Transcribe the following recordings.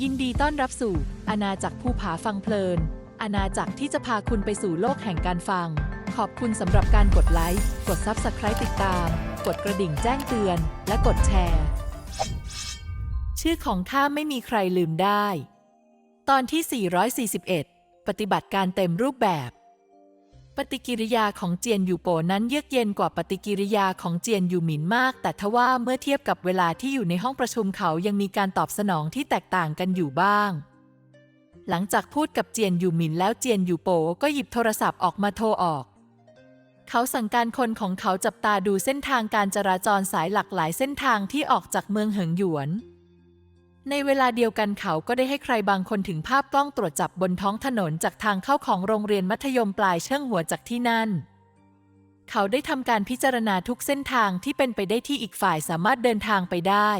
ยินดีต้อนรับสู่อาณาจักรภูผาฟังเพลิน อาณาจักรที่จะพาคุณไปสู่โลกแห่งการฟัง ขอบคุณสำหรับการกดไลค์ กด Subscribe ติดตาม กดกระดิ่งแจ้งเตือน และกดแชร์ ชื่อของข้าไม่มีใครลืมได้ ตอนที่ 441 ปฏิบัติการเต็มรูปแบบ ปฏิกิริยาของเจียนยูโปนั้นเยือกเย็นกว่าปฏิกิริยาของเจียนยูหมินมาก แต่ทว่าเมื่อเทียบกับเวลาที่อยู่ในห้องประชุมเขายังมีการตอบสนองที่แตกต่างกันอยู่บ้าง หลังจากพูดกับเจียนยูหมินแล้วเจียนยูโปก็หยิบโทรศัพท์ออกมาโทรออก เขาสั่งการคนของเขาจับตาดูเส้นทางการจราจรสายหลักหลายเส้นทางที่ออกจากเมืองเหิงหยวน ในเวลาเดียวกันเขาก็ได้ให้ใครบางคนถึงภาพกล้องตรวจจับบนท้องถนนจากทางเข้าของโรงเรียนมัธยมปลายเชิงหัวจากที่นั่น เขาได้ทำการพิจารณาทุกเส้นทางที่เป็นไปได้ที่อีกฝ่ายสามารถเดินทางไปได้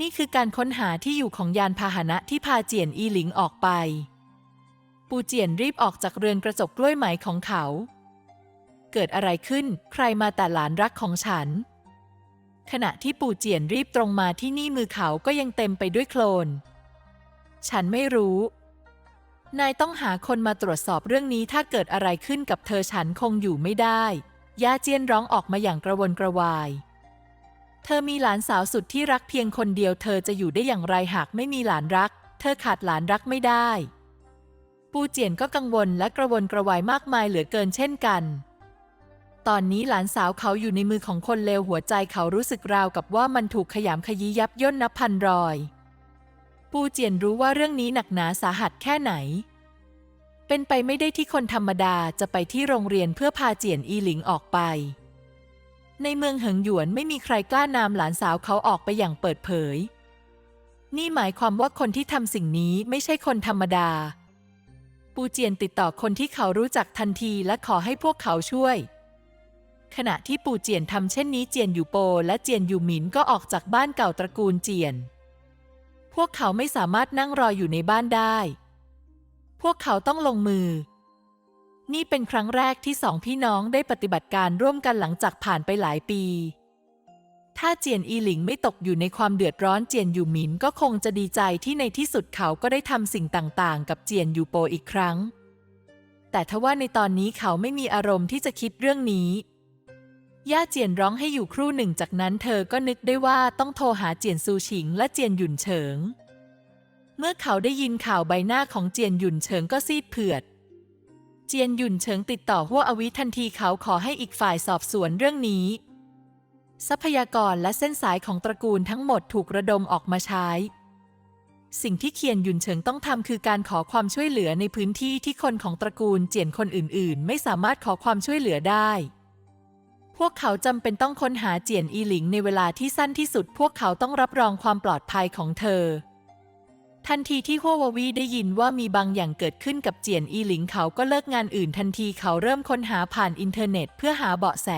นี่คือการค้นหาที่อยู่ของยานพาหนะที่พาเจียนอีหลิงออกไป ปูเจียนรีบออกจากเรือนกระจกกล้วยไหมของเขา เกิดอะไรขึ้น ใครมาแต่หลานรักของฉัน ขณะที่ปู่เจียนรีบตรงมาที่นี่มือเขาก็ยังเต็มไปด้วยโคลน ฉันไม่รู้ นายต้องหาคนมาตรวจสอบเรื่องนี้ถ้าเกิดอะไรขึ้นกับเธอฉันคงอยู่ไม่ได้ ย่าเจียนร้องออกมาอย่างกระวนกระวาย เธอมีหลานสาวสุดที่รักเพียงคนเดียว เธอจะอยู่ได้อย่างไรหากไม่มีหลานรัก เธอขาดหลานรักไม่ได้ ปูเจียนก็กังวลและกระวนกระวายมากมายเหลือเกินเช่นกัน ตอนนี้หลานสาวเขาอยู่ในมือของคนเลวหัวใจเขารู้สึกราวกับว่ามันถูกขยำขยี้ยับย่นนับพันรอย ปูเจียนรู้ว่าเรื่องนี้หนักหนาสาหัสแค่ไหน เป็นไปไม่ได้ที่คนธรรมดาจะไปที่โรงเรียนเพื่อพาเจียนอีหลิงออกไป ในเมืองเหิงหยวนไม่มีใครกล้านามหลานสาวเขาออกไปอย่างเปิดเผย นี่หมายความว่าคนที่ทำสิ่งนี้ไม่ใช่คนธรรมดา ปูเจียนติดต่อคนที่เขารู้จักทันทีและขอให้พวกเขาช่วย ขณะที่ปู่เจียนทำเช่นนี้เจียนอยู่โปและเจียนอยู่หมินก็ออกจากบ้านเก่าตระกูลเจียน พวกเขาไม่สามารถนั่งรออยู่ในบ้านได้ พวกเขาต้องลงมือ นี่เป็นครั้งแรกที่สองพี่น้องได้ปฏิบัติการร่วมกันหลังจากผ่านไปหลายปี ถ้าเจียนอีหลิงไม่ตกอยู่ในความเดือดร้อนเจียนอยู่หมินก็คงจะดีใจที่ในที่สุดเขาก็ได้ทำสิ่งต่างๆ กับเจียนอยู่โปอีกครั้ง แต่ทว่าในตอนนี้เขาไม่มีอารมณ์ที่จะคิดเรื่องนี้ ย่าเจียนร้องให้อยู่ครู่หนึ่งจากนั้นเธอก็นึกได้ว่าต้องโทรหาเจียนซูชิงและเจียนหยุนเฉิง เมื่อเขาได้ยินข่าวใบหน้าของเจียนหยุนเฉิงก็ซีดเผือด เจียนหยุนเฉิงติดต่อหัวอวิทันทีเขาขอให้อีกฝ่ายสอบสวนเรื่องนี้ ทรัพยากรและเส้นสายของตระกูลทั้งหมดถูกระดมออกมาใช้ สิ่งที่เคียนหยุนเฉิงต้องทำคือการขอความช่วยเหลือในพื้นที่ที่คนของตระกูลเจียนคนอื่น ๆ ไม่สามารถขอความช่วยเหลือได้ พวกเขาจำเป็นต้องค้นหาเจียนอีหลิงในเวลาที่สั้นที่สุด พวกเขาต้องรับรองความปลอดภัยของเธอ ทันทีที่ฮัววาวีได้ยินว่ามีบางอย่างเกิดขึ้นกับเจียนอีหลิงเขาก็เลิกงานอื่น ทันทีเขาเริ่มค้นหาผ่านอินเทอร์เน็ตเพื่อหาเบาะแส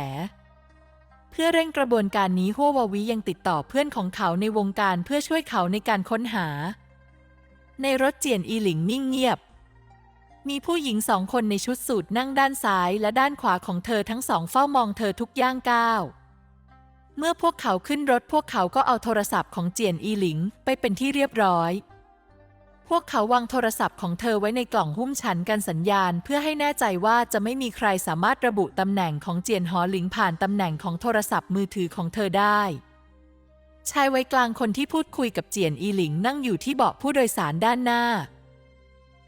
เพื่อเร่งกระบวนการนี้ฮัววาวียังติดต่อเพื่อนของเขาในวงการเพื่อช่วยเขาในการค้นหา ในรถเจียนอีหลิงนิ่งเงียบ มีผู้หญิงสองคนในชุดสูทนั่งด้านซ้ายและด้านขวาของเธอทั้งสองเฝ้ามองเธอทุกย่างก้าว เมื่อพวกเขาขึ้นรถพวกเขาก็เอาโทรศัพท์ของเจียนอีหลิงไปเป็นที่เรียบร้อย พวกเขาวางโทรศัพท์ของเธอไว้ในกล่องหุ้มชั้นกันสัญญาณ เพื่อให้แน่ใจว่าจะไม่มีใครสามารถระบุตำแหน่งของเจียนหอหลิงผ่านตำแหน่งของโทรศัพท์มือถือของเธอได้ชายวัยกลางคนที่พูดคุยกับเจียนอีหลิงนั่งอยู่ที่เบาะผู้โดยสารด้านหน้า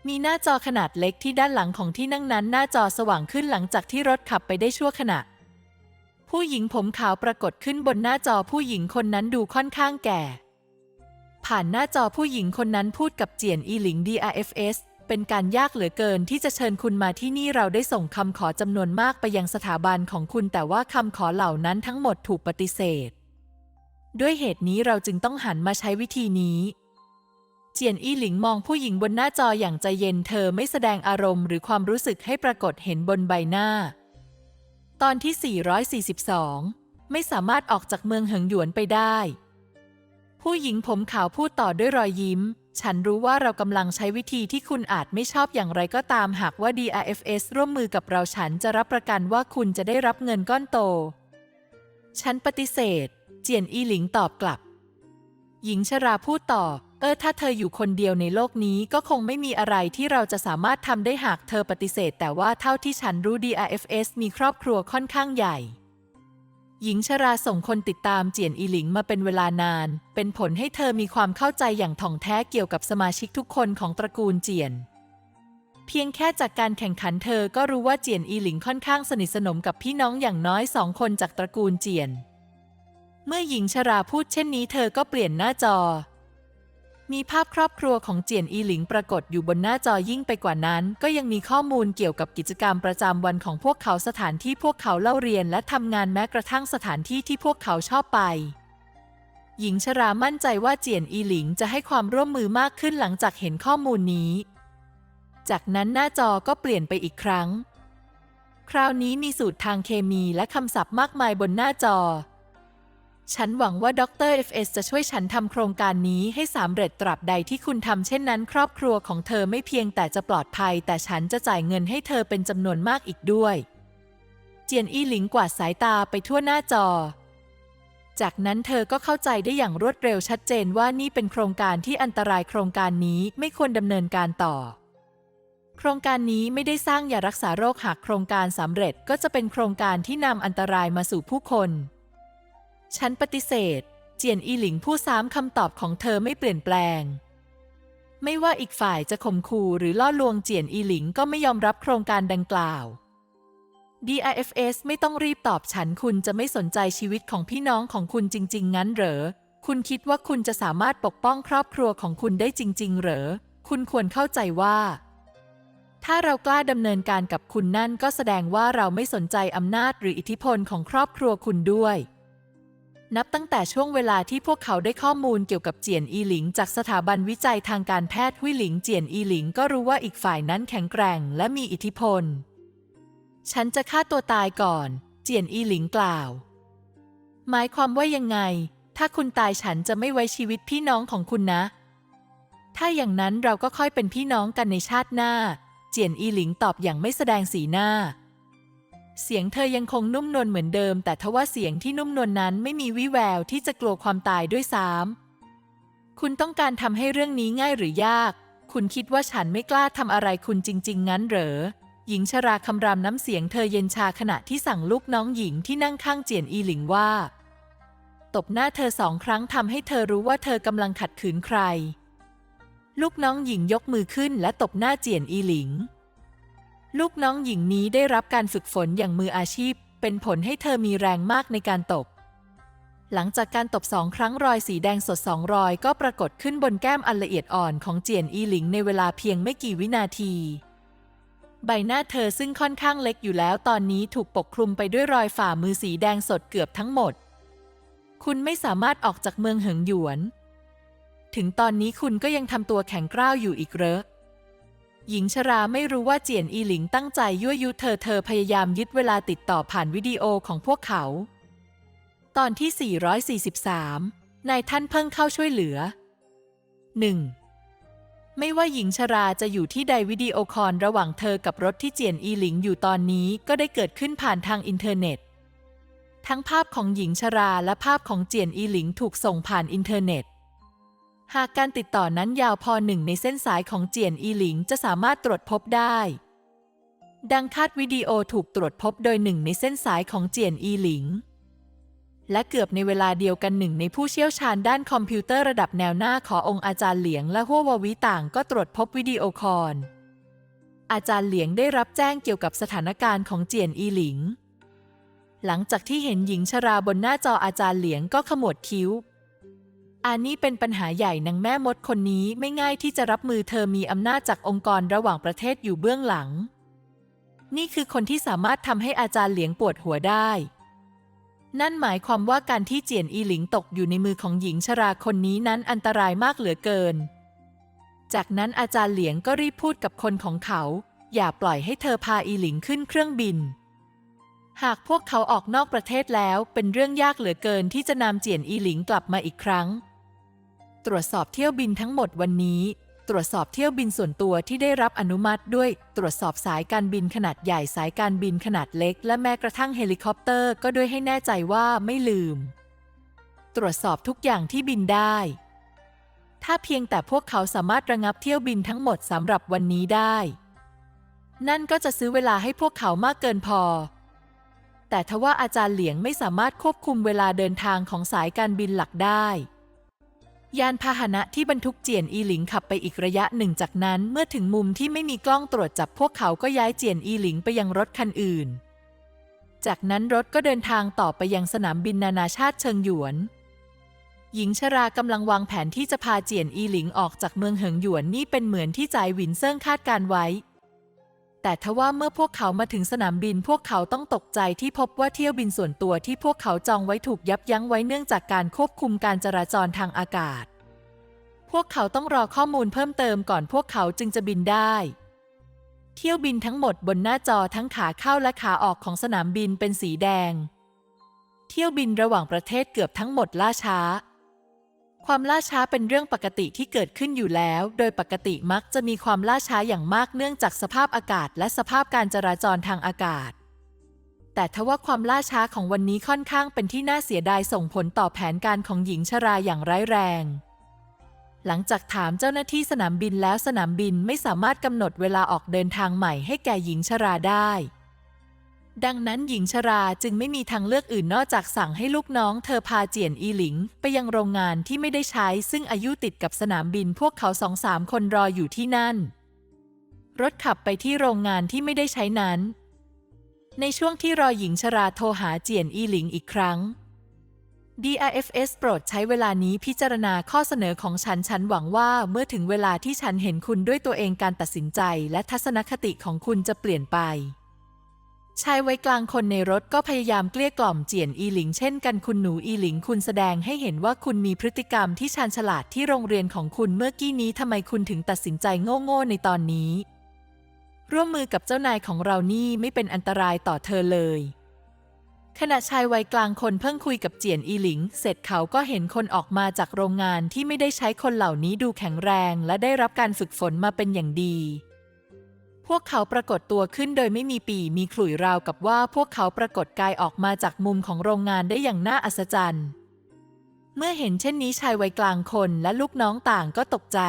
มีหน้าจอขนาดเล็กที่ด้านหลังของที่นั่งนั้น หน้าจอสว่างขึ้นหลังจากที่รถขับไปได้ชั่วขณะ ผู้หญิงผมขาวปรากฏขึ้นบนหน้าจอผู้หญิงคนนั้นดูค่อนข้างแก่ ผ่านหน้าจอผู้หญิงคนนั้นพูดกับเจียนอีหลิง DRFS เป็นการยากเหลือเกินที่จะเชิญคุณมาที่นี่เราได้ส่งคำขอจำนวนมากไปยังสถาบันของคุณแต่ว่าคำขอเหล่านั้นทั้งหมดถูกปฏิเสธ ด้วยเหตุนี้เราจึงต้องหันมาใช้วิธีนี้ เจียนอี้หลิงมองผู้หญิงบนหน้าจออย่างใจเย็นเธอไม่แสดงอารมณ์หรือความรู้สึกให้ปรากฏเห็นบนใบหน้า ตอนที่ 442 ไม่สามารถออกจากเมืองเหิงหยวนไปได้ ผู้หญิงผมขาวพูดต่อด้วยรอยยิ้ม ฉันรู้ว่าเรากำลังใช้วิธีที่คุณอาจไม่ชอบอย่างไรก็ตามหากว่า DRFS ร่วมมือกับเราฉันจะรับประกันว่าคุณจะได้รับเงินก้อนโต ฉันปฏิเสธ เจียนอีหลิงตอบกลับ หญิงชราพูดต่อ เออถ้าเธออยู่คนเดียวในโลกนี้ก็คงไม่มีอะไรที่เราจะสามารถทำได้หากเธอปฏิเสธ แต่ว่าเท่าที่ฉันรู้ DRFS มีครอบครัวค่อนข้างใหญ่ หญิงชราส่งคนติดตามเจียนอีหลิงมาเป็นเวลานาน เป็นผลให้เธอมีความเข้าใจอย่างถ่องแท้เกี่ยวกับสมาชิกทุกคนของตระกูลเจียน เพียงแค่จากการแข่งขันเธอก็รู้ว่าเจียนอีหลิงค่อนข้างสนิทสนมกับพี่น้องอย่างน้อยสองคนจากตระกูลเจียน เมื่อหญิงชราพูดเช่นนี้ เธอก็เปลี่ยนหน้าจอ มีภาพครอบครัวของเจียนอีหลิงปรากฏอยู่บนหน้าจอยิ่งไปกว่านั้น ก็ยังมีข้อมูลเกี่ยวกับกิจกรรมประจำวันของพวกเขาสถานที่พวกเขาเล่าเรียนและทำงานแม้กระทั่งสถานที่ที่พวกเขาชอบไป หญิงชรามั่นใจว่าเจียนอีหลิงจะให้ความร่วมมือมากขึ้นหลังจากเห็นข้อมูลนี้ จากนั้นหน้าจอก็เปลี่ยนไปอีกครั้ง คราวนี้มีสูตรทางเคมีและคำศัพท์มากมายบนหน้าจอ ฉันหวังว่าดร FS จะช่วยฉันทำโครงการนี้ให้สำเร็จตราบใดที่คุณทำเช่นนั้น ครอบครัวของเธอไม่เพียงแต่จะปลอดภัย แต่ฉันจะจ่ายเงินให้เธอเป็นจำนวนมากอีกด้วย เจียนอี้หลิงกวาดสายตาไปทั่วหน้าจอ จากนั้นเธอก็เข้าใจได้อย่างรวดเร็วชัดเจนว่านี่เป็นโครงการที่อันตรายโครงการนี้ไม่ควรดำเนินการต่อ โครงการนี้ไม่ได้สร้างยารักษาโรคหากโครงการสำเร็จก็จะเป็นโครงการที่นำอันตรายมาสู่ผู้คน ฉันปฏิเสธ เจียนอีหลิงผู้ซ้ำคำตอบของเธอไม่เปลี่ยนแปลง ไม่ว่าอีกฝ่ายจะข่มขู่หรือล่อลวงเจียนอีหลิงก็ไม่ยอมรับโครงการดังกล่าว DIFS ไม่ต้องรีบตอบฉันคุณจะไม่สนใจชีวิตของพี่น้องของคุณจริง ๆ งั้นเหรอ คุณคิดว่าคุณจะสามารถปกป้องครอบครัวของคุณได้จริง ๆ เหรอ คุณควรเข้าใจว่า ถ้าเรากล้าดำเนินการกับคุณนั่นก็แสดงว่าเราไม่สนใจอำนาจหรืออิทธิพลของครอบครัวคุณด้วย นับตั้งแต่ช่วงเวลาที่พวกเขาได้ข้อมูลเกี่ยวกับเจียนอีหลิง จากสถาบันวิจัยทางการแพทย์หุยหลิงเจียนอีหลิงก็รู้ว่าอีกฝ่ายนั้นแข็งแกร่งและมีอิทธิพล ฉันจะฆ่าตัวตายก่อน เจียนอีหลิงกล่าว หมายความว่ายังไง ถ้าคุณตายฉันจะไม่ไว้ชีวิตพี่น้องของคุณนะ ถ้าอย่างนั้นเราก็ค่อยเป็นพี่น้องกันในชาติหน้า เจียนอีหลิงตอบอย่างไม่แสดงสีหน้า เสียงเธอยังคงนุ่มนวลเหมือนเดิม แต่ทว่าเสียงที่นุ่มนวลนั้นไม่มีวี่แววที่จะกลัวความตายด้วยซ้ำคุณต้องการทำให้เรื่องนี้ง่ายหรือยาก คุณคิดว่าฉันไม่กล้าทำอะไรคุณจริง ๆ งั้นเหรอ หญิงชราคำรามน้ำเสียงเธอเย็นชาขณะที่สั่งลูกน้องหญิงที่นั่งข้างเจียนอีหลิงว่า ตบหน้าเธอสองครั้งทำให้เธอรู้ว่าเธอกำลังขัดขืนใคร ลูกน้องหญิงยกมือขึ้นและตบหน้าเจียนอีหลิง ลูกน้องหญิงนี้ได้รับการฝึกฝนอย่างมืออาชีพ เป็นผลให้เธอมีแรงมากในการตบ หลังจากการตบสองครั้งรอยสีแดงสดสองรอยก็ปรากฏขึ้นบนแก้มอันละเอียดอ่อนของเจียนอีหลิงในเวลาเพียงไม่กี่วินาที ใบหน้าเธอซึ่งค่อนข้างเล็กอยู่แล้วตอนนี้ถูกปกคลุมไปด้วยรอยฝ่ามือสีแดงสดเกือบทั้งหมด คุณไม่สามารถออกจากเมืองเหิงหยวน ถึงตอนนี้คุณก็ยังทำตัวแข็งกร้าวอยู่อีกเหรอ หญิงชราไม่รู้ว่าเจียนอีหลิงตั้งใจยั่วยุเธอเธอพยายามยึดเวลาติดต่อผ่านวิดีโอของพวกเขา ตอนที่ 443 นายท่านเพิ่งเข้าช่วยเหลือ 1. ไม่ว่าหญิงชราจะอยู่ที่ใดวิดีโอคอลระหว่างเธอกับรถที่เจียนอีหลิงอยู่ตอนนี้ก็ได้เกิดขึ้นผ่านทางอินเทอร์เน็ต ทั้งภาพของหญิงชราและภาพของเจียนอีหลิงถูกส่งผ่านอินเทอร์เน็ต หากการติดต่อนั้นยาวพอหนึ่งในเส้นสายของเจียนอีหลิงจะสามารถตรวจพบได้ ดังคาดวิดีโอถูกตรวจพบโดยหนึ่งในเส้นสายของเจียนอีหลิง และเกือบในเวลาเดียวกันหนึ่งในผู้เชี่ยวชาญด้านคอมพิวเตอร์ระดับแนวหน้าขอองค์อาจารย์เหลียงและหัวววิต่างก็ตรวจพบวิดีโอคอลอาจารย์เหลียงได้รับแจ้งเกี่ยวกับสถานการณ์ของเจียนอีหลิง หลังจากที่เห็นหญิงชราบนหน้าจออาจารย์เหลียงก็ขมวดคิ้ว อันนี้เป็นปัญหาใหญ่นางแม่มดคนนี้ไม่ง่ายที่จะรับมือเธอมีอำนาจจากองค์กรระหว่างประเทศอยู่เบื้องหลัง นี่คือคนที่สามารถทำให้อาจารย์เหลียงปวดหัวได้ นั่นหมายความว่าการที่เจียนอีหลิงตกอยู่ในมือของหญิงชราคนนี้นั้นอันตรายมากเหลือเกิน จากนั้นอาจารย์เหลียงก็รีบพูดกับคนของเขา อย่าปล่อยให้เธอพาอีหลิงขึ้นเครื่องบินหากพวกเขาออกนอกประเทศแล้วเป็นเรื่องยากเหลือเกินที่จะนำเจียนอีหลิงกลับมาอีกครั้ง ตรวจสอบเที่ยวบินทั้งหมดวันนี้ ตรวจสอบเที่ยวบินส่วนตัวที่ได้รับอนุมัติด้วย ตรวจสอบสายการบินขนาดใหญ่สายการบินขนาดเล็ก และแม้กระทั่งเฮลิคอปเตอร์ก็ด้วยให้แน่ใจว่าไม่ลืม ตรวจสอบทุกอย่างที่บินได้ ถ้าเพียงแต่พวกเขาสามารถระงับเที่ยวบินทั้งหมดสำหรับวันนี้ได้ นั่นก็จะซื้อเวลาให้พวกเขามากเกินพอแต่ทว่าอาจารย์เหลียงไม่สามารถควบคุมเวลาเดินทางของสายการบินหลักได้ ยานพาหนะที่บรรทุกเจียนอีหลิงขับไปอีกระยะหนึ่งจากนั้น เมื่อถึงมุมที่ไม่มีกล้องตรวจจับพวกเขาก็ย้ายเจียนอีหลิงไปยังรถคันอื่น จากนั้นรถก็เดินทางต่อไปยังสนามบินนานาชาติเชิงหยวน หญิงชรากำลังวางแผนที่จะพาเจียนอีหลิงออกจากเมืองเหิงหยวนนี่เป็นเหมือนที่จ่ายหวินเซิ่งคาดการไว้ แต่ทว่าเมื่อพวกเขามาถึงสนามบินพวกเขาต้องตกใจที่พบว่าเที่ยวบินส่วนตัวที่พวกเขาจองไว้ถูกยับยั้งไว้เนื่องจากการควบคุมการจราจรทางอากาศ พวกเขาต้องรอข้อมูลเพิ่มเติมก่อนพวกเขาจึงจะบินได้ เที่ยวบินทั้งหมดบนหน้าจอทั้งขาเข้าและขาออกของสนามบินเป็นสีแดง เที่ยวบินระหว่างประเทศเกือบทั้งหมดล่าช้า ความล่าช้าเป็นเรื่องปกติที่เกิดขึ้นอยู่แล้ว โดยปกติมักจะมีความล่าช้าอย่างมากเนื่องจากสภาพอากาศ และสภาพการจราจรทางอากาศ แต่ทว่าความล่าช้าของวันนี้ค่อนข้างเป็นที่น่าเสียดายส่งผลต่อแผนการของหญิงชราอย่างร้ายแรง หลังจากถามเจ้าหน้าที่สนามบินแล้วสนามบินไม่สามารถกำหนดเวลาออกเดินทางใหม่ให้แก่หญิงชราได้ ดังนั้นหญิงชราจึงไม่มีทางเลือกอื่นนอกจากสั่งให้ลูกน้องเธอพาเจียนอีหลิง ไปยังโรงงานที่ไม่ได้ใช้ ซึ่งอายุติดกับสนามบินพวกเขาสองสามคนรออยู่ที่นั่น รถขับไปที่โรงงานที่ไม่ได้ใช้นั้น ในช่วงที่รอหญิงชราโทรหาเจียนอีหลิงอีกครั้ง DRFS โปรดใช้เวลานี้พิจารณาข้อเสนอของฉัน ฉันหวังว่าเมื่อถึงเวลาที่ฉันเห็นคุณด้วยตัวเองการตัดสินใจ และทัศนคติของคุณจะเปลี่ยนไป ชายวัยกลางคนในรถก็พยายามเกลี้ยกล่อมเจียนอีหลิงเช่นกันคุณหนูอีหลิงคุณแสดงให้เห็นว่าคุณมีพฤติกรรมที่ชาญฉลาดที่โรงเรียนของคุณเมื่อกี้นี้ทำไมคุณถึงตัดสินใจโง่ๆในตอนนี้ ร่วมมือกับเจ้านายของเรานี่ไม่เป็นอันตรายต่อเธอเลย ขณะชายวัยกลางคนเพิ่งคุยกับเจียนอีหลิง เสร็จเขาก็เห็นคนออกมาจากโรงงานที่ไม่ได้ใช้คนเหล่านี้ดูแข็งแรง และได้รับการฝึกฝนมาเป็นอย่างดี พวกเขาปรากฏตัวขึ้นโดยไม่มีปีมีขลุ่ยราวกับว่าพวกเขาปรากฏกายออกมาจากมุมของโรงงานได้อย่างน่าอัศจรรย์ เมื่อเห็นเช่นนี้ชายวัยกลางคนและลูกน้องต่างก็ตกใจ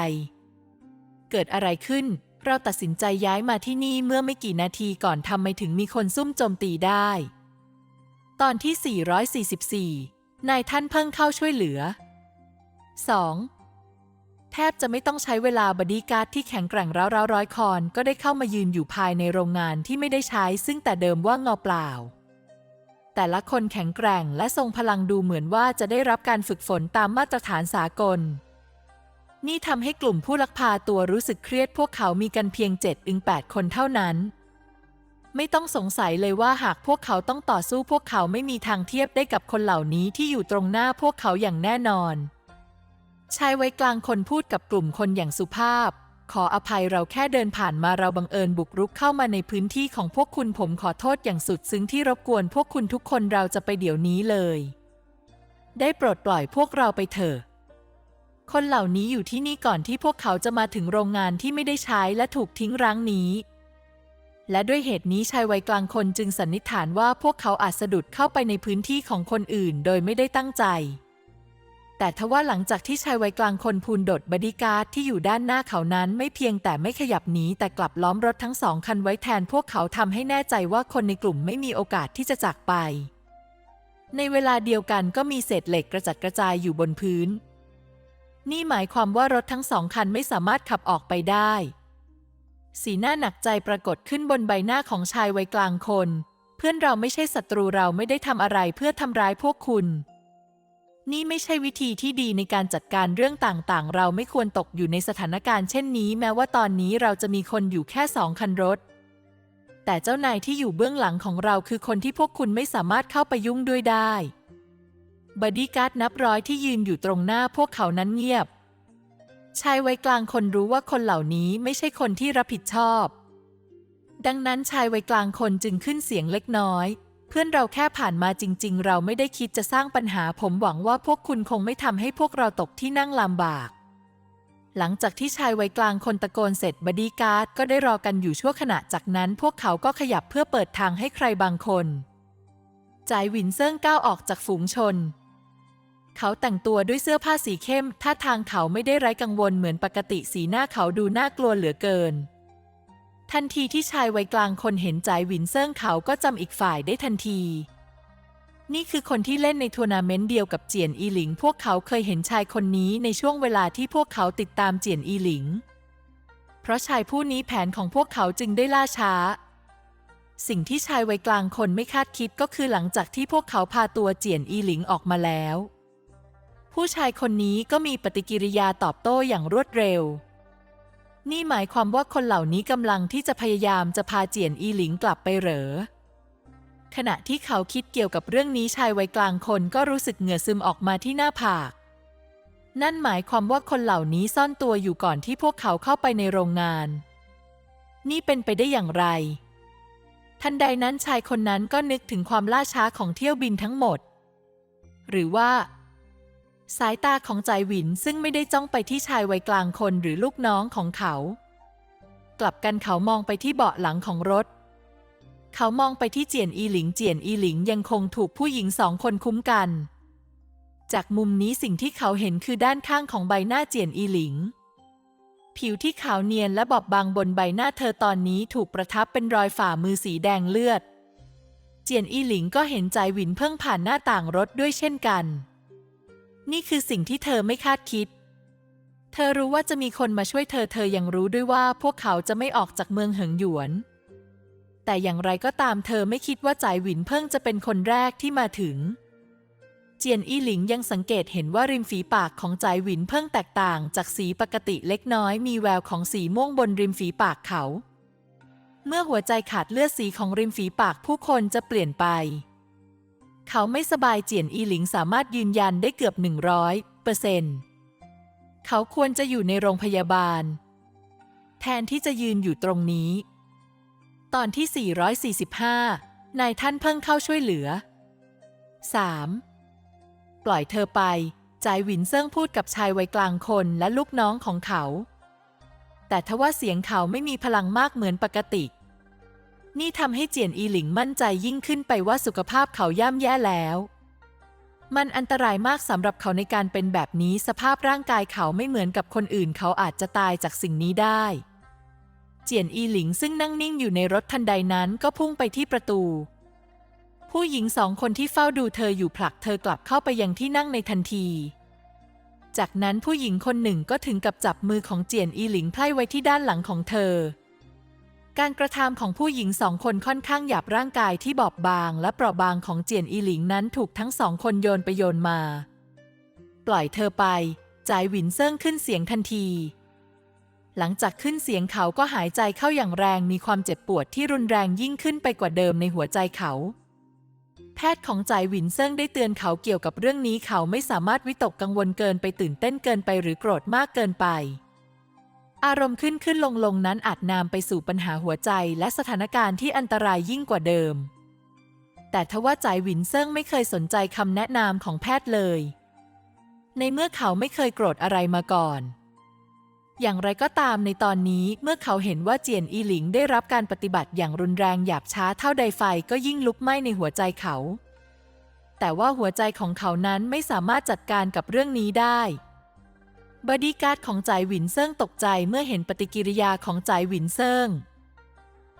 เกิดอะไรขึ้น เราตัดสินใจย้ายมาที่นี่เมื่อไม่กี่นาทีก่อนทำไมถึงมีคนซุ่มโจมตีได้ ตอนที่ 444 นายท่านเพิ่งเข้าช่วยเหลือ 2. แทบจะไม่ต้องใช้เวลาบอดี้การ์ดที่แข็งแกร่งร้าวๆร้อยคอนก็ได้เข้ามายืนอยู่ภายในโรงงานที่ไม่ได้ใช้ซึ่งแต่เดิมว่าเงาเปล่า แต่ละคนแข็งแกร่งและทรงพลังดูเหมือนว่าจะได้รับการฝึกฝนตามมาตรฐานสากล นี่ทำให้กลุ่มผู้ลักพาตัวรู้สึกเครียดพวกเขามีกันเพียง7ถึง8คนเท่านั้น ไม่ต้องสงสัยเลยว่าหากพวกเขาต้องต่อสู้พวกเขาไม่มีทางเทียบได้กับคนเหล่านี้ที่อยู่ตรงหน้าพวกเขาอย่างแน่นอน ชายวัยกลางคนพูดกับกลุ่มคนอย่างสุภาพ ขออภัยเราแค่เดินผ่านมาเราบังเอิญบุกรุกเข้ามาในพื้นที่ของพวกคุณผมขอโทษอย่างสุดซึ้งที่รบกวนพวกคุณทุกคนเราจะไปเดี๋ยวนี้เลย ได้โปรดปล่อยพวกเราไปเถอะ คนเหล่านี้อยู่ที่นี่ก่อนที่พวกเขาจะมาถึงโรงงานที่ไม่ได้ใช้และถูกทิ้งร้างนี้ และด้วยเหตุนี้ชายวัยกลางคนจึงสันนิษฐานว่าพวกเขาอาจสะดุดเข้าไปในพื้นที่ของคนอื่น โดยไม่ได้ตั้งใจ แต่ทว่าหลังจากที่ชายวัยกลางคนพูนโดดบอดี้การ์ดที่อยู่ด้านหน้าเขานั้นไม่เพียงแต่ไม่ขยับหนีแต่กลับล้อมรถทั้งสองคันไว้แทนพวกเขาทำให้แน่ใจว่าคนในกลุ่มไม่มีโอกาสที่จะจากไป ในเวลาเดียวกันก็มีเศษเหล็กกระจัดกระจายอยู่บนพื้น นี่หมายความว่ารถทั้งสองคันไม่สามารถขับออกไปได้ สีหน้าหนักใจปรากฏขึ้นบนใบหน้าของชายวัยกลางคน เพื่อนเราไม่ใช่ศัตรูเราไม่ได้ทำอะไรเพื่อทำร้ายพวกคุณ นี่ไม่ใช่วิธีที่ดีในการจัดการเรื่องต่างๆ เราไม่ควรตกอยู่ในสถานการณ์เช่นนี้แม้ว่าตอนนี้เราจะมีคนอยู่แค่สองคันรถ แต่เจ้านายที่อยู่เบื้องหลังของเราคือคนที่พวกคุณไม่สามารถเข้าไปยุ่งด้วยได้บอดี้การ์ดนับร้อยที่ยืนอยู่ตรงหน้าพวกเขานั้นเงียบ ชายวัยกลางคนรู้ว่าคนเหล่านี้ไม่ใช่คนที่รับผิดชอบ ดังนั้นชายวัยกลางคนจึงขึ้นเสียงเล็กน้อย เพื่อนเราแค่ผ่านมาจริง ๆ เราไม่ได้คิดจะสร้างปัญหาผมหวังว่าพวกคุณคงไม่ทำให้พวกเราตกที่นั่งลำบาก หลังจากที่ชายวัยกลางคนตะโกนเสร็จบดีการ์ดก็ได้รอกันอยู่ชั่วขณะจากนั้นพวกเขาก็ขยับเพื่อเปิดทางให้ใครบางคนจ่ายวินเซิงก้าวออกจากฝูงชน เขาแต่งตัวด้วยเสื้อผ้าสีเข้ม ท่าทางเขาไม่ได้ไร้กังวลเหมือนปกติสีหน้าเขาดูน่ากลัวเหลือเกิน ทันทีที่ชายวัยกลางคนเห็นจ่ายหวินเซิงเขาก็จำอีกฝ่ายได้ทันที นี่คือคนที่เล่นในทัวร์นาเมนต์เดียวกับเจียนอีหลิง พวกเขาเคยเห็นชายคนนี้ในช่วงเวลาที่พวกเขาติดตามเจียนอีหลิง เพราะชายผู้นี้แผนของพวกเขาจึงได้ล่าช้า สิ่งที่ชายวัยกลางคนไม่คาดคิดก็คือหลังจากที่พวกเขาพาตัวเจียนอีหลิงออกมาแล้ว ผู้ชายคนนี้ก็มีปฏิกิริยาตอบโต้อย่างรวดเร็ว นี่หมายความว่าคนเหล่านี้กำลังที่จะพยายามจะพาเจียนอีหลิงกลับไปเหรอ ขณะที่เขาคิดเกี่ยวกับเรื่องนี้ชายวัยกลางคนก็รู้สึกเหงื่อซึมออกมาที่หน้าผาก นั่นหมายความว่าคนเหล่านี้ซ่อนตัวอยู่ก่อนที่พวกเขาเข้าไปในโรงงาน นี่เป็นไปได้อย่างไร ทันใดนั้นชายคนนั้นก็นึกถึงความล่าช้าของเที่ยวบินทั้งหมด หรือว่า สายตาของใจายหวินซึ่งไม่ได้จ้องไปที่ชายวัยกลางคนหรือลูกน้องของเขา กลับกันเขามองไปที่เบาะหลังของรถ เขามองไปที่เจียนอีหลิงเจียนอีหลิงยังคงถูกผู้หญิงสองคนคุ้มกัน จากมุมนี้สิ่งที่เขาเห็นคือด้านข้างของใบหน้าเจียนอีหลิง ผิวที่ขาวเนียนและบอบบางบนใบหน้าเธอตอนนี้ถูกประทับเป็นรอยฝ่ามือสีแดงเลือด เจียนอีหลิงก็เห็นใจหวินเพิ่งผ่านหน้าต่างรถด้วยเช่นกัน นี่คือสิ่งที่เธอไม่คาดคิด เธอรู้ว่าจะมีคนมาช่วยเธอ เธอยังรู้ด้วยว่าพวกเขาจะไม่ออกจากเมืองเหิงหยวน แต่อย่างไรก็ตามเธอไม่คิดว่าจ่ายหวินเพิ่งจะเป็นคนแรกที่มาถึง เจียนอี้หลิงยังสังเกตเห็นว่าริมฝีปากของจ่ายหวินเพิ่งแตกต่างจากสีปกติเล็กน้อย มีแววของสีม่วงบนริมฝีปากเขา เมื่อหัวใจขาดเลือดสีของริมฝีปากผู้คนจะเปลี่ยนไป เขาไม่สบายเจียนอีหลิงสามารถยืนยันได้เกือบ 100เปอร์เซ็นต์เขาควรจะอยู่ในโรงพยาบาล แทนที่จะยืนอยู่ตรงนี้ ตอนที่ 445 นายท่านเพิ่งเข้าช่วยเหลือ 3. ปล่อยเธอไป จายหวินเซิ่งพูดกับชายวัยกลางคนและลูกน้องของเขา แต่ทว่าเสียงเขาไม่มีพลังมากเหมือนปกติ นี่ทำให้เจียนอีหลิงมั่นใจยิ่งขึ้นไปว่าสุขภาพเขาย่ำแย่แล้ว มันอันตรายมากสำหรับเขาในการเป็นแบบนี้สภาพร่างกายเขาไม่เหมือนกับคนอื่น เขาอาจจะตายจากสิ่งนี้ได้ เจียนอีหลิงซึ่งนั่งนิ่งอยู่ในรถทันใดนั้นก็พุ่งไปที่ประตู ผู้หญิงสองคนที่เฝ้าดูเธออยู่ผลักเธอกลับเข้าไปยังที่นั่งในทันทีจากนั้นผู้หญิงคนหนึ่งก็ถึงกับจับมือของเจียนอีหลิงไพร่ไว้ที่ด้านหลังของเธอ การกระทำของผู้หญิงสองคนค่อนข้างหยาบร่างกายที่บอบบาง และเปราะบางของเจียนอีหลิงนั้นถูกทั้งสองคนโยนไปโยนมา ปล่อยเธอไปจ่ายหวินเซิ่งขึ้นเสียงทันที หลังจากขึ้นเสียงเขาก็หายใจเข้าอย่างแรงมีความเจ็บปวดที่รุนแรงยิ่งขึ้นไปกว่าเดิมในหัวใจเขา แพทย์ของจ่ายหวินเซิ่งได้เตือนเขาเกี่ยวกับเรื่องนี้เขาไม่สามารถวิตกกังวลเกินไปตื่นเต้นเกินไปหรือโกรธมากเกินไป อารมณ์ขึ้นขึ้นลงลงนั้นอาจนำไปสู่ปัญหาหัวใจและสถานการณ์ที่อันตรายยิ่งกว่าเดิม แต่ทว่าใจหวินเซิ่งไม่เคยสนใจคำแนะนำของแพทย์เลย ในเมื่อเขาไม่เคยโกรธอะไรมาก่อน อย่างไรก็ตามในตอนนี้เมื่อเขาเห็นว่าเจียนอีหลิงได้รับการปฏิบัติอย่างรุนแรงหยาบช้าเท่าใดไฟก็ยิ่งลุกไหม้ในหัวใจเขา แต่ว่าหัวใจของเขานั้นไม่สามารถจัดการกับเรื่องนี้ได้ บอดี้การ์ดของจ่ายหวินเซิงตกใจเมื่อเห็นปฏิกิริยาของจ่ายหวินเซิง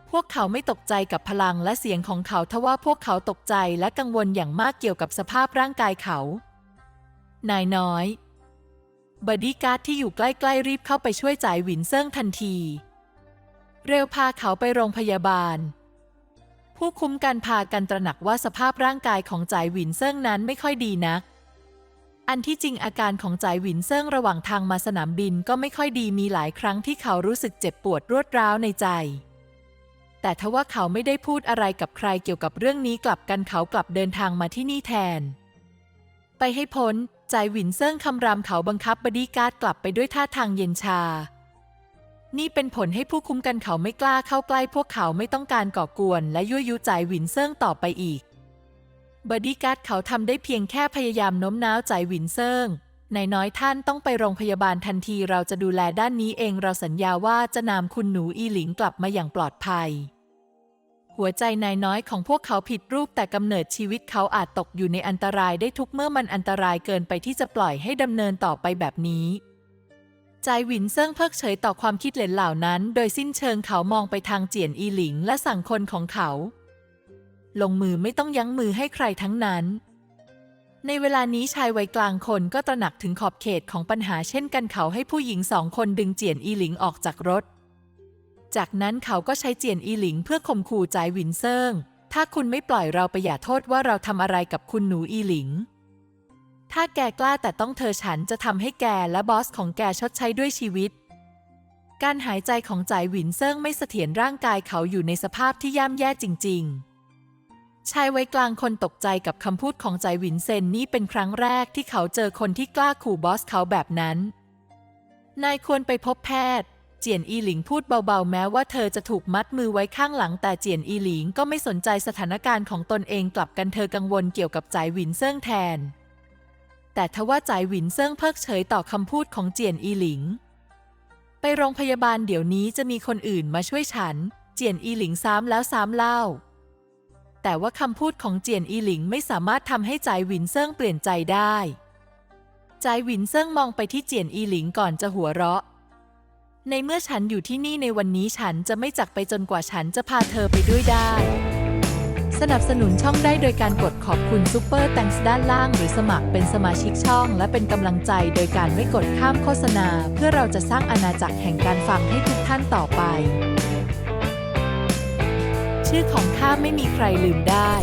พวกเขาไม่ตกใจกับพลังและเสียงของเขาทว่าพวกเขาตกใจและกังวลอย่างมากเกี่ยวกับสภาพร่างกายเขา นายน้อย บอดี้การ์ดที่อยู่ใกล้ๆรีบเข้าไปช่วยจ่ายหวินเซิงทันที เร็วพาเขาไปโรงพยาบาล ผู้คุมการพากันตระหนักว่าสภาพร่างกายของจ่ายหวินเซิงนั้นไม่ค่อยดีนัก อันที่จริงอาการของจ่ายหวินเซิ่งระหว่างทางมาสนามบินก็ไม่ค่อยดีมีหลายครั้งที่เขารู้สึกเจ็บปวดรวดร้าวในใจ แต่ทว่าเขาไม่ได้พูดอะไรกับใครเกี่ยวกับเรื่องนี้กลับกันเขากลับเดินทางมาที่นี่แทน ไปให้พ้นใจายหวินเซิ่งคำรามเขาบังคับบอดี้การ์ดกลับไปด้วยท่าทางเย็นชา นี่เป็นผลให้ผู้คุมกันเขาไม่กล้าเข้าใกล้พวกเขาไม่ต้องการก่อกวน และยั่วยุจ่ายหวินเซิ่งต่อไปอีก บอดี้การ์ดเขาทำได้เพียงแค่พยายามโน้มน้าวใจหวินเซิงนายน้อยท่านต้องไปโรงพยาบาลทันทีเราจะดูแลด้านนี้เองเราสัญญาว่าจะนำคุณหนูอีหลิงกลับมาอย่างปลอดภัย หัวใจนายน้อยของพวกเขาผิดรูปแต่กำเนิดชีวิตเขาอาจตกอยู่ในอันตรายได้ทุกเมื่อมันอันตรายเกินไปที่จะปล่อยให้ดำเนินต่อไปแบบนี้ ใจหวินเซิ่งเพิกเฉยต่อความคิดเหลนเหล่านั้น โดยสิ้นเชิงเขามองไปทางเจียนอีหลิงและสั่งคนของเขา ลงมือไม่ต้องยั้งมือให้ใครทั้งนั้น ในเวลานี้ชายวัยกลางคนก็ตระหนักถึงขอบเขตของปัญหาเช่นกันเขาให้ผู้หญิงสองคนดึงเจียนอีหลิงออกจากรถ จากนั้นเขาก็ใช้เจียนอีหลิงเพื่อข่มขู่จายวินเซิงถ้าคุณไม่ปล่อยเราไปอย่าโทษว่าเราทำอะไรกับคุณหนูอีหลิง ถ้าแกกล้าแต่ต้องเธอฉันจะทำให้แกและบอสของแกชดใช้ด้วยชีวิต การหายใจของจ่ายหวินเซิงไม่เสถียรร่างกายเขาอยู่ในสภาพที่ย่ำแย่จริง ๆ ชายไว้กลางคนตกใจกับคำพูดของใจหวินเซนนี่เป็นครั้งแรกที่เขาเจอคนที่กล้าขู่บอสเขาแบบนั้น นายควรไปพบแพทย์ เจียนอีหลิงพูดเบาๆ แม้ว่าเธอจะถูกมัดมือไว้ข้างหลัง แต่เจียนอีหลิงก็ไม่สนใจสถานการณ์ของตนเองกลับกันเธอกังวลเกี่ยวกับใจหวินเซิงแทน แต่ทว่าใจหวินเซิงเพิกเฉยต่อคำพูดของเจียนอีหลิง ไปโรงพยาบาลเดี๋ยวนี้จะมีคนอื่นมาช่วยฉัน เจียนอีหลิงซ้ำแล้วซ้ำเล่า แต่ว่าคำพูดของเจียนอีหลิงไม่สามารถทำให้จายหวินเซิงเปลี่ยนใจได้จายหวินเซิงมองไปที่เจียนอีหลิงก่อนจะหัวเราะ ในเมื่อฉันอยู่ที่นี่ในวันนี้ฉันจะไม่จากไปจนกว่าฉันจะพาเธอไปด้วยได้ สนับสนุนช่องได้โดยการกดขอบคุณซูเปอร์แตงส์ด้านล่าง หรือสมัครเป็นสมาชิกช่อง และเป็นกำลังใจโดยการไม่กดข้ามโฆษณา เพื่อเราจะสร้างอาณาจักรแห่งการฟังให้ทุกท่านต่อไป ชื่อของข้าไม่มีใครลืมได้